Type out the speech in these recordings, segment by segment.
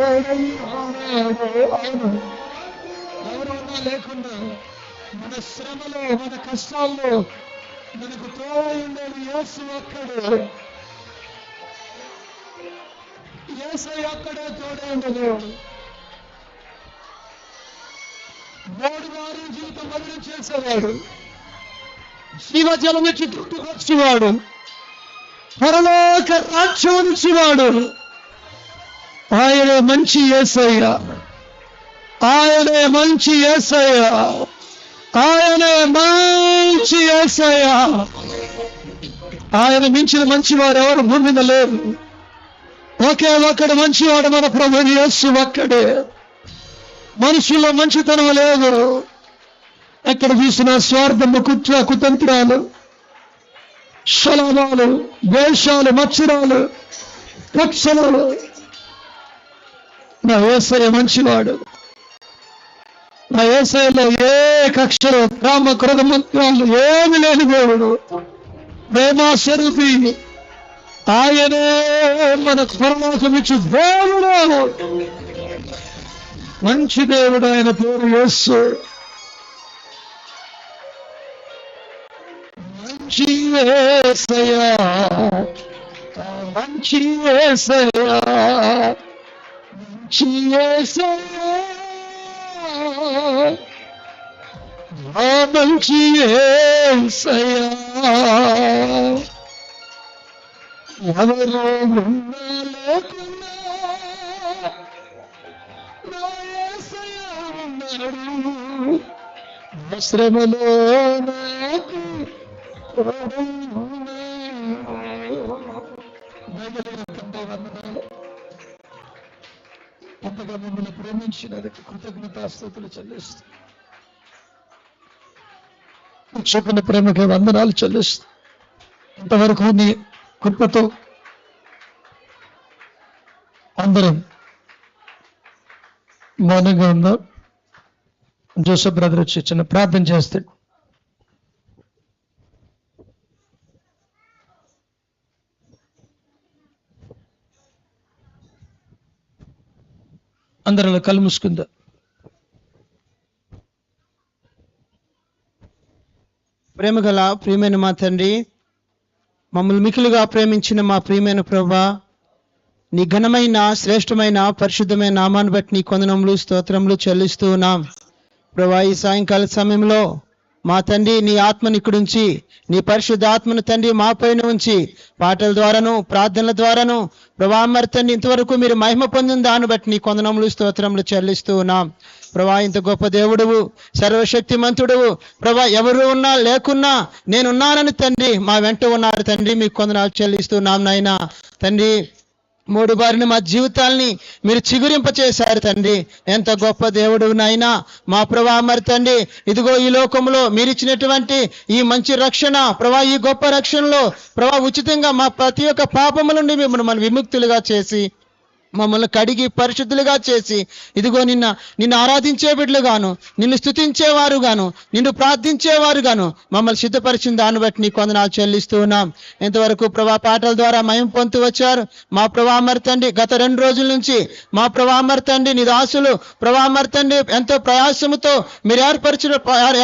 శ్రమలో ఎవరున్నా లేకుండా మన శ్రమలో మన కష్టాల్లో మనకు తోడై ఉండేది యేసు ఒక్కడే. యేసు ఒక్కడే తోడై ఉండేవాడు మూడు వారి జీవితం బదిలీ చేసేవాడు. శివజలం నుంచి పుట్టుకొచ్చేవాడు పరలోక రాజ్యం నుంచివాడు ఆయన మంచి ఏసయ్య. ఆయనే మంచి ఏసయ్య. ఆయనే మంచి ఏసయ్య. ఆయన మించిన మంచివారు ఎవరు? భూమి మీద లేరు. ఒకే ఒక్కడు మంచివాడు మన ప్రభు యేసు ఒక్కడే. మనుషుల్లో మంచితనం లేదు. ఎక్కడ చూసిన స్వార్థము కుట్ర కుతంత్రాలు శలాభాలు ద్వేషాలు మత్సరాలు కక్షలు నా ఏసయ మంచివాడు నా ఏసయలో ఏ కక్షలు కామ క్రోధ మంత్రాలు ఏమి లేని దేవుడు ప్రేమ స్వరూపి ఆయనే మనకు పరలోకం ఇచ్చు దేవుడు మంచి దేవుడు ఆయన పేరు యేసు మంచి యేసయ్యా మంచి యేసయ్యా మంచి యేసయ్యా ఆ మంచి యేసయ్యా ఎవరు ఉన్నా లేకున్నా నా యేసయ్యా ఉన్నాడు శ్రమలో నాకు అంతగా మిమ్మల్ని ప్రేమించినందుకు కృతజ్ఞతాస్తుతులు చెల్లిస్తూ చూపిన ప్రేమకి వందనాలు చెల్లిస్తూ ఇంతవరకు నీ కృపతో అందరం మౌనంగా ఉందాం జోసఫ్ బ్రదర్ వచ్చి చిన్న ప్రార్థన చేస్తాడు అందరిలో కళ్ళు మూసుకుందా? ప్రేమగల ప్రియమైన మా తండ్రి మమ్మల్ని మికులుగా ప్రేమించిన మా ప్రియమైన ప్రభా నీ ఘనమైన శ్రేష్టమైన పరిశుద్ధమైన నామాన్ని బట్టి నీ కొందనములు స్తోత్రములు చెల్లిస్తూ ఉన్నాం. ప్రభా ఈ సాయంకాల సమయంలో మా తండ్రి నీ ఆత్మని ఇక్కడుంచి నీ పరిశుద్ధ ఆత్మను తండ్రి మా పైన ఉంచి పాటల ద్వారాను ప్రార్థనల ద్వారాను ప్రభా మరి తండ్రి ఇంతవరకు మీరు మహిమ పొందిన దాన్ని బట్టి నీ కొందనములు స్తోత్రములు చెల్లిస్తూ ఉన్నాం. ప్రభా ఇంత గొప్ప దేవుడువు సర్వశక్తిమంతుడువు ప్రభా ఎవరు ఉన్నా లేకున్నా నేనున్నానని తండ్రి మా వెంట ఉన్నారు. తండ్రి మీకు కొందనాలు చెల్లిస్తున్నాం నాయన. తండ్రి మూడు బారిన మా జీవితాల్ని మీరు చిగురింప చేశారు తండ్రి. ఎంత గొప్ప దేవుడు నాయనా. మా ప్రభా మరి తండ్రి ఇదిగో ఈ లోకంలో మీరు ఇచ్చినటువంటి ఈ మంచి రక్షణ ప్రభా ఈ గొప్ప రక్షణలో ప్రభా ఉచితంగా మా ప్రతి ఒక్క పాపముల నుండి మిమ్మల్ని విముక్తులుగా చేసి మమ్మల్ని కడిగి పరిశుద్ధులుగా చేసి ఇదిగో నిన్న నిన్ను ఆరాధించే బిడ్డలుగాను నిన్ను స్తుతించేవారు గాను నిన్ను ప్రార్థించేవారు గాను మమ్మల్ని సిద్ధపరిచిన దాన్ని బట్టి నీ కొందనాలు చెల్లిస్తూ ఉన్నాం. ఇంతవరకు ప్రభా పాటల ద్వారా మయం పొందుతూ వచ్చారు. మా ప్రభామర్తండి గత రెండు రోజుల నుంచి మా ప్రభామర్తండి నీ దాసులు ప్రభామర్తండి ఎంతో ప్రయాసముతో మీరు ఏర్పరిచిన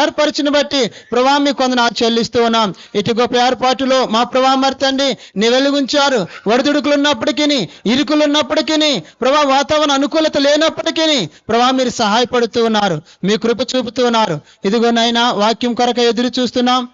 ఏర్పరిచిన బట్టి ప్రభా మీ కొందనాలు చెల్లిస్తూ ఉన్నాం. ఇటు గొప్ప ఏర్పాటులో మా ప్రభామర్తండి నీ వెలుగుంచారు. ఒడిదుడుకులు ఉన్నప్పటికీ ఇరుకులు ఉన్నప్పటికీ ప్రభా వాతావరణ అనుకూలత లేనప్పటికీ ప్రభా మీరు సహాయపడుతూ ఉన్నారు మీ కృప చూపుతూ ఉన్నారు. ఇదిగో నాయనా వాక్యం కొరక ఎదురు చూస్తున్నాం.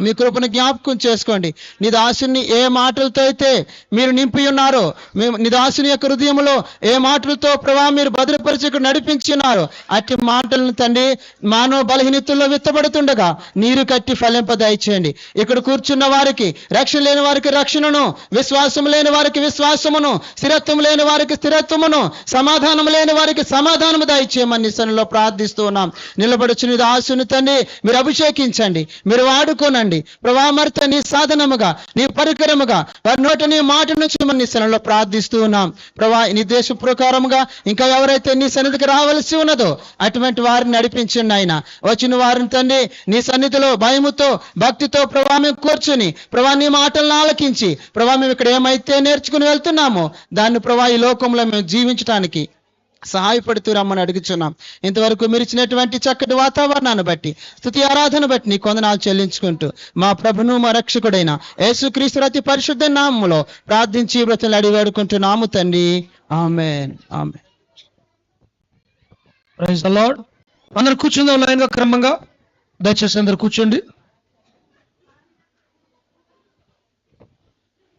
మీ కృపను జ్ఞాపకం చేసుకోండి. నీ దాసుని ఏ మాటలతో అయితే మీరు నింపి ఉన్నారో మీ నీ దాసుని యొక్క హృదయంలో ఏ మాటలతో ప్రభావ మీరు భద్రపరిచకు ఇక్కడ నడిపించి ఉన్నారు అట్టి మాటలను తండ్రి మానవ బలహీనతల్లో విత్తబడుతుండగా నీరు కట్టి ఫలింప దయచేయండి ఇక్కడ కూర్చున్న వారికి రక్షణ లేని వారికి రక్షణను విశ్వాసం లేని వారికి విశ్వాసమును స్థిరత్వం లేని వారికి స్థిరత్వమును సమాధానం లేని వారికి సమాధానము దయచేయమని సన్నిలో ప్రార్థిస్తూ ఉన్నాం. నిలబడుచుని దాసుని తండ్రి మీరు అభిషేకించండి. మీరు వాడుకోనండి. చేయండి. ప్రభా మరిత నీ సాధనముగా నీ పరికరముగా వారి నోట నీ మాట నుంచి మనం నీ సన్నిలో ప్రార్థిస్తూ ఉన్నాం. ప్రభా నీ దేశ ప్రకారముగా ఇంకా ఎవరైతే నీ సన్నిధికి రావాల్సి ఉన్నదో అటువంటి వారిని నడిపించండి ఆయన. వచ్చిన వారిని తండ్రి నీ సన్నిధిలో భయముతో భక్తితో ప్రభా మేము కూర్చుని ప్రభా నీ మాటలను ఆలకించి ప్రభా మేము ఇక్కడ ఏమైతే నేర్చుకుని వెళ్తున్నామో దాన్ని ప్రభా ఈ లోకంలో మేము జీవించడానికి సహాయపడుతూ రమ్మని అడుగుచున్నాం. ఇంతవరకు మీరు ఇచ్చినటువంటి చక్కటి వాతావరణాన్ని బట్టి స్థుతి ఆరాధన బట్టి నీ కొందనాలు చెల్లించుకుంటూ మా ప్రభును మా రక్షకుడైన యేసుక్రీస్తు అతి పరిశుద్ధ నామములో ప్రార్థించి వ్రతలు అడిగి వేడుకుంటున్నాము తండ్రి. ఆమె ఆమె లార్డ్. అందరు కూర్చుందాం లైన్గా క్రమంగా. దయచేసి అందరు కూర్చోండి.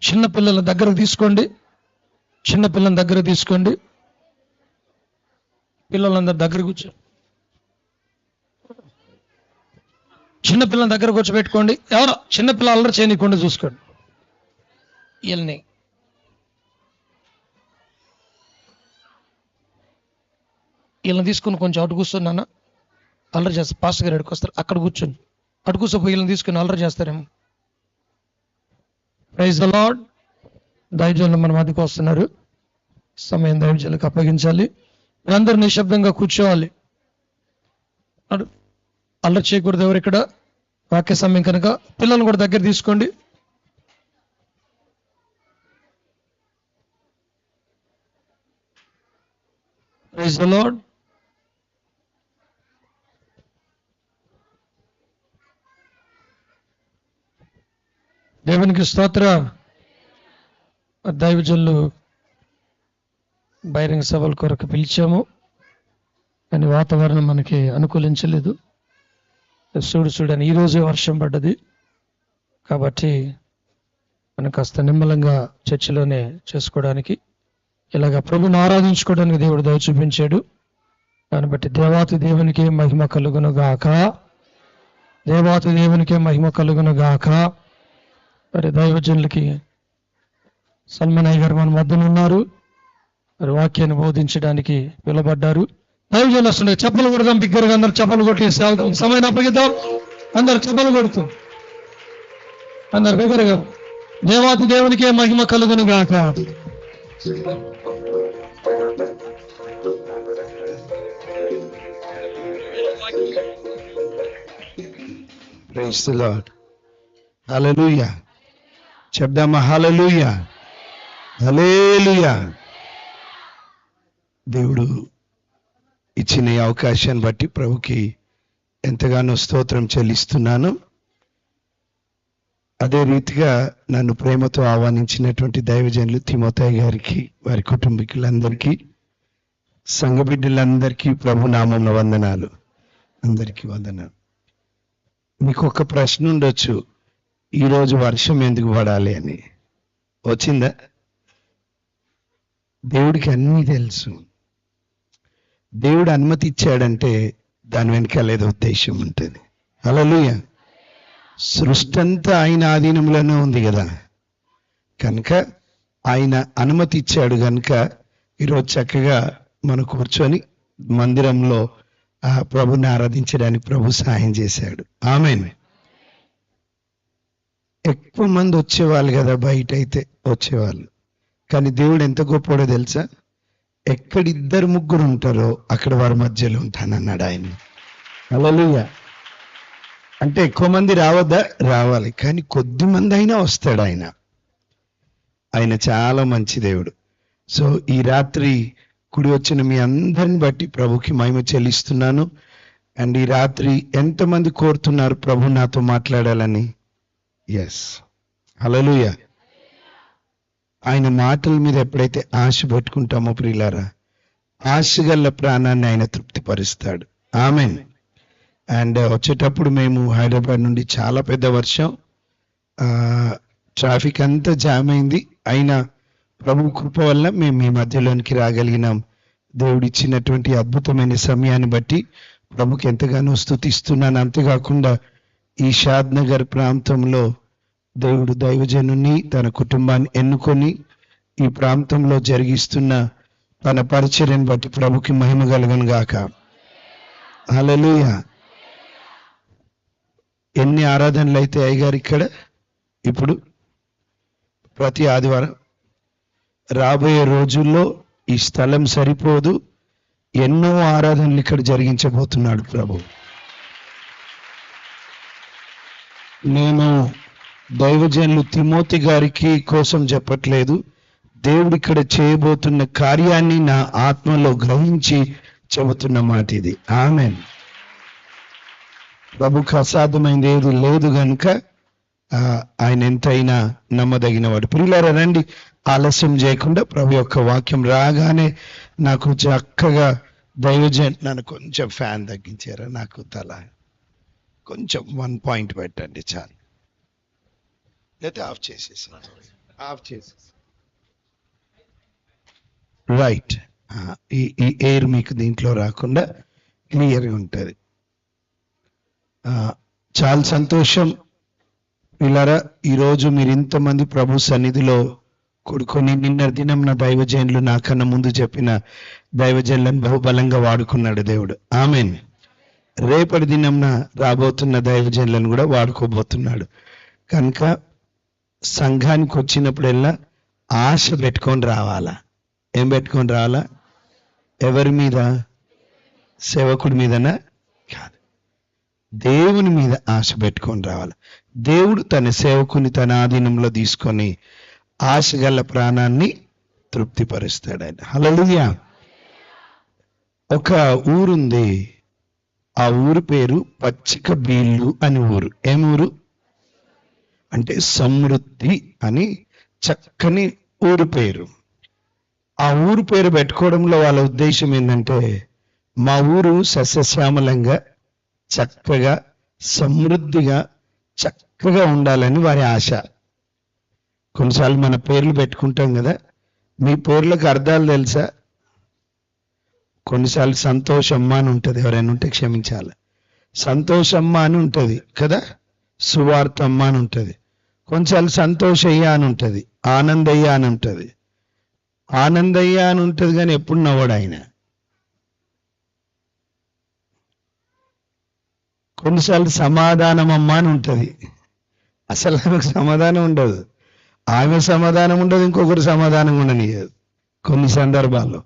చిన్న పిల్లల దగ్గర తీసుకోండి. చిన్న పిల్లల దగ్గర తీసుకోండి. పిల్లలందరి దగ్గర కూర్చో. చిన్న పిల్లల దగ్గర కూర్చోబెట్టుకోండి. ఎవరు? చిన్న పిల్లలు అల్లరి చేయనీయకుండా చూసుకోండి. వీళ్ళని. వీళ్ళని తీసుకుని కొంచెం అటు కూర్చున్నాను అల్లరి చేస్తారు పాస్టర్ గారు అడుగు వస్తారు. అక్కడ కూర్చొని అటు కూర్చోపోయి వీళ్ళని తీసుకుని అల్లరి చేస్తారేమో. ప్రైజ్ ద లార్డ్ దైవజనులు మన మధ్యకు వస్తున్నారు. సమయం దైవజనులకు అప్పగించాలి. మీరందరూ నిశ్శబ్దంగా కూర్చోవాలి. అల్లరి చేయకూడదు ఎవరు ఇక్కడ? వాక్య సమయం కనుక పిల్లల్ని కూడా దగ్గర తీసుకోండి. ప్రైజ్ ద లార్డ్ దేవునికి స్తోత్ర. దైవజనులు బహిరంగ సభల కొరకు పిలిచాము. కానీ వాతావరణం మనకి అనుకూలించలేదు. చూడు చూడని ఈరోజే వర్షం పడ్డది. కాబట్టి మనం కాస్త నిమ్మలంగా చర్చిలోనే చేసుకోవడానికి ఇలాగ ప్రభుని ఆరాధించుకోవడానికి దేవుడు దయ చూపించాడు. దాన్ని బట్టి దేవాతి దేవునికి మహిమ కలుగును గాక దేవాతి దేవునికి మహిమ కలుగును గాక మరి దైవజనులకి సల్మనయ్య గారు మన మధ్యన ఉన్నారు. మరి వాక్యాన్ని బోధించడానికి పిలబడ్డారు దైవజనులు వస్తుండే చెప్పలు కొడదాం బిగ్గరగా అందరు చెప్పలు కొట్టి సేవదాం సమయం అప్పగిద్దాం. అందరు చెప్పలు కొడుతూ. అందరు బిగ్గరగా దేవాతి దేవునికే మహిమ కలుగును గాక. ప్రైజ్ ది లార్డ్ హల్లెలూయా చెప్దామా హల్లెలూయా హల్లెలూయా దేవుడు ఇచ్చిన ఈ అవకాశాన్ని బట్టి ప్రభుకి ఎంతగానో స్తోత్రం చెల్లిస్తున్నాను. అదే రీతిగా నన్ను ప్రేమతో ఆహ్వానించినటువంటి దైవజనులు తిమోతాయి గారికి వారి కుటుంబీకులందరికీ సంఘబిడ్డలందరికీ ప్రభు నామంలో వందనాలు. అందరికీ వందనాలు. మీకు ఒక ప్రశ్న ఉండొచ్చు. ఈరోజు వర్షం ఎందుకు పడాలి అని. వచ్చిందా? దేవుడికి అన్నీ తెలుసు. దేవుడు అనుమతి ఇచ్చాడంటే దాని వెనకాల ఏదో ఉద్దేశం ఉంటుంది. అలలుయ సృష్టి అంతా ఆయన ఆధీనంలోనే ఉంది కదా. కనుక ఆయన అనుమతి ఇచ్చాడు కనుక ఈరోజు చక్కగా మనం కూర్చొని మందిరంలో ఆ ప్రభుని ఆరాధించడానికి ప్రభు సహాయం చేశాడు. ఆమె ఎక్కువ మంది వచ్చేవాళ్ళు కదా బయట అయితే వచ్చేవాళ్ళు. కానీ దేవుడు ఎంత గొప్పడో తెలుసా? ఎక్కడ ఇద్దరు ముగ్గురు ఉంటారో అక్కడ వారి మధ్యలో ఉంటానన్నాడు ఆయన. హల్లెలూయా అంటే ఎక్కువ మంది రావద్దా? రావాలి. కానీ కొద్ది మంది అయినా వస్తాడు ఆయన. ఆయన చాలా మంచి దేవుడు. సో ఈ రాత్రి కుడి వచ్చిన మీ అందరిని బట్టి ప్రభుకి మహిమ చెల్లిస్తున్నాను. అండ్ ఈ రాత్రి ఎంతమంది కోరుతున్నారు ప్రభు నాతో మాట్లాడాలని? ఎస్ హలలుయ ఆయన మాటల మీద ఎప్పుడైతే ఆశ పెట్టుకుంటామో ప్రియులారా ఆశ ప్రాణాన్ని ఆయన తృప్తిపరుస్తాడు. ఆమె అండ్ uh, వచ్చేటప్పుడు మేము హైదరాబాద్ నుండి చాలా పెద్ద వర్షం. ట్రాఫిక్ అంతా జామ్ అయింది. అయినా ప్రభు కృప వల్ల మేము మీ మధ్యలోనికి రాగలిగినాం. దేవుడు ఇచ్చినటువంటి అద్భుతమైన సమయాన్ని బట్టి ప్రభుకి ఎంతగానో స్థుతిస్తున్నాను. అంతేకాకుండా ఈ షాద్ నగర్ ప్రాంతంలో దేవుడు దైవజనుని తన కుటుంబాన్ని ఎన్నుకొని ఈ ప్రాంతంలో జరిగిస్తున్న తన పరిచర్యను బట్టి ప్రభుకి మహిమ కలగను గాక. అలలుయ ఎన్ని ఆరాధనలు అయితే అయ్యగారు ఇక్కడ? ఇప్పుడు ప్రతి ఆదివారం రాబోయే రోజుల్లో ఈ స్థలం సరిపోదు. ఎన్నో ఆరాధనలు ఇక్కడ జరిగించబోతున్నాడు ప్రభు. నేను దైవజనులు తిమోతి గారికి కోసం చెప్పట్లేదు. దేవుడు ఇక్కడ చేయబోతున్న కార్యాన్ని నా ఆత్మలో గ్రహించి చెబుతున్న మాట ఇది. ఆమె ప్రభుకు అసాధ్యమైంది ఏది లేదు గనుక ఆ, ఆయన ఎంతైనా నమ్మదగిన వాడు. పిల్లల రండి. ఆలస్యం చేయకుండా ప్రభు యొక్క వాక్యం రాగానే నాకు చక్కగా దైవజన్ నన్ను కొంచెం ఫ్యాన్ తగ్గించారా? నాకు తల కొంచెం వన్ పాయింట్ పెట్టండి చాలు. లేకపోతే ఆఫ్ చేసేసి ఆఫ్ చేసేసి రైట్ ఈ ఈ ఎయిర్ మీకు దీంట్లో రాకుండా క్లియర్గా ఉంటుంది. చాలా సంతోషం. పిల్లరా ఈరోజు మీరు ఇంతమంది ప్రభు సన్నిధిలో కూడుకొని నిన్న దినం నా దైవజనులు నాకన్నా ముందు చెప్పిన దైవజనులను బహుబలంగా వాడుకున్నాడు దేవుడు. ఆమెన్. రేపటి దినంన రాబోతున్న దైవజనులను కూడా వాడుకోబోతున్నాడు. కనుక సంఘానికి వచ్చినప్పుడల్లా ఆశ పెట్టుకొని రావాలా? ఏం పెట్టుకొని రావాలా? ఎవరి మీద? సేవకుడి మీదనా? కాదు. దేవుని మీద ఆశ పెట్టుకొని రావాలి. దేవుడు తన సేవకుని తన ఆధీనంలో తీసుకొని ఆశ గల ప్రాణాన్ని తృప్తిపరుస్తాడు ఆయన హలలుయా ఒక ఊరుంది. ఆ ఊరు పేరు పచ్చిక బీళ్ళు అని ఊరు. ఏం ఊరు? అంటే సమృద్ధి అని చక్కని ఊరు పేరు. ఆ ఊరు పేరు పెట్టుకోవడంలో వాళ్ళ ఉద్దేశం ఏంటంటే మా ఊరు సస్యశ్యామలంగా చక్కగా సమృద్ధిగా చక్కగా ఉండాలని వారి ఆశ. కొన్నిసార్లు మన పేర్లు పెట్టుకుంటాం కదా మీ పేర్లకు అర్థాలు తెలుసా? కొన్నిసార్లు సంతోషమ్మ అని ఉంటుంది ఎవరైనా ఉంటే క్షమించాలి. సంతోషమ్మ అని ఉంటుంది కదా సువార్తమ్మ అని ఉంటుంది. కొంచెం సంతోషయ్య అని ఉంటుంది ఆనందయ్య అని ఉంటుంది ఆనందయ్య అని ఉంటుంది కానీ ఎప్పుడు నవ్వడు ఆయన. కొన్నిసార్లు సమాధానం అమ్మ అని ఉంటుంది అసలు ఆమెకు సమాధానం ఉండదు. ఆమె సమాధానం ఉండదు ఇంకొకరు సమాధానం ఉండనియదు కొన్ని సందర్భాల్లో.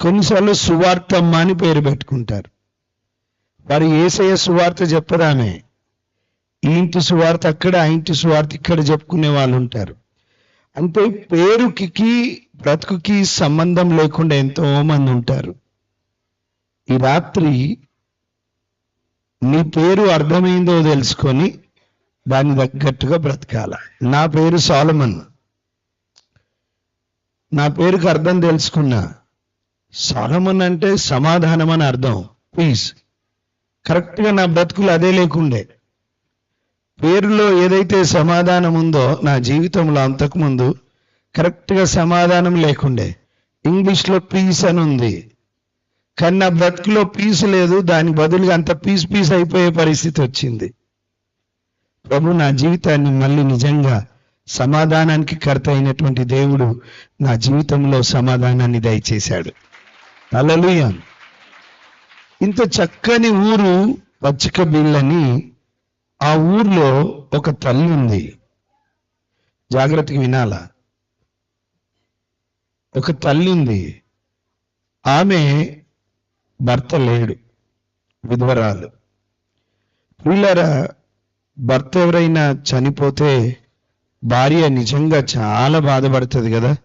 కొన్నిసార్లు సువార్తమ్మ అని పేరు పెట్టుకుంటారు. వారు ఏసయ్య సువార్త చెప్పరామే. ఈ ఇంటి సువార్త అక్కడ ఆ ఇంటి సువార్త ఇక్కడ చెప్పుకునే వాళ్ళు ఉంటారు. అంటే పేరుకి బ్రతుకుకి సంబంధం లేకుండా ఎంతో మంది ఉంటారు. ఈ రాత్రి నీ పేరు అర్థమైందో తెలుసుకొని దాన్ని తగ్గట్టుగా బ్రతకాల. నా పేరు సాలమన్. నా పేరుకి అర్థం తెలుసుకున్నా సాలమన్ అంటే సమాధానం అని అర్థం. పీస్ కరెక్ట్గా నా బ్రతుకులు అదే లేకుండే. పేరులో ఏదైతే సమాధానం ఉందో నా జీవితంలో అంతకుముందు కరెక్ట్గా సమాధానం లేకుండే. ఇంగ్లీష్లో పీస్ అని ఉంది కానీ నా బ్రతుకులో పీస్ లేదు దానికి బదులుగా అంత పీస్ పీస్ అయిపోయే పరిస్థితి వచ్చింది. ప్రభు నా జీవితాన్ని మళ్ళీ నిజంగా సమాధానానికి కర్త అయినటువంటి దేవుడు నా జీవితంలో సమాధానాన్ని దయచేశాడు. అలలుయ ఇంత చక్కని ఊరు పచ్చిక బిళ్ళని ఆ ఊర్లో ఒక తల్లి ఉంది. జాగ్రత్తగా వినాలా? ఒక తల్లి ఉంది. ఆమె భర్త లేడు. విధవరాలు. వీళ్ళరా భర్త ఎవరైనా చనిపోతే భార్య నిజంగా చాలా బాధపడుతుంది కదా.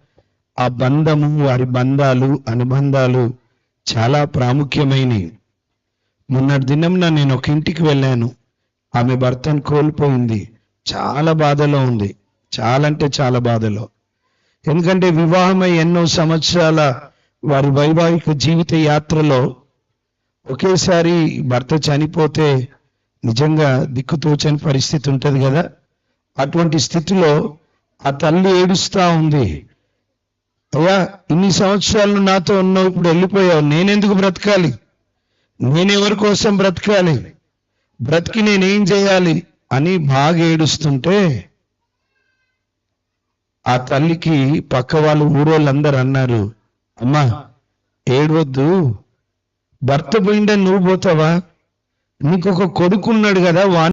ఆ బంధము వారి బంధాలు అనుబంధాలు చాలా ప్రాముఖ్యమైనవి. మొన్నటి దినంన నేను ఒక ఇంటికి వెళ్ళాను. ఆమె భర్తను కోల్పోయింది. చాలా బాధలో ఉంది. చాలా అంటే చాలా బాధలో. ఎందుకంటే వివాహమై ఎన్నో సంవత్సరాల వారి వైవాహిక జీవిత యాత్రలో ఒకేసారి భర్త చనిపోతే నిజంగా దిక్కుతోచని పరిస్థితి ఉంటుంది కదా? అటువంటి స్థితిలో ఆ తల్లి ఏడుస్తా ఉంది. అయ్యా ఇన్ని సంవత్సరాలు నాతో ఉన్నావు ఇప్పుడు వెళ్ళిపోయావు. నేనెందుకు బ్రతకాలి? నేనెవరి కోసం బ్రతకాలి? బ్రతికి నేనేం చేయాలి అని బాగా ఏడుస్తుంటే ఆ తల్లికి పక్క వాళ్ళు ఊరోళ్ళందరూ అన్నారు అమ్మా ఏడవద్దు. భర్త పోయిండే నువ్వు పోతావా? నీకు ఒక కొడుకున్నాడు కదా వాణ్ణి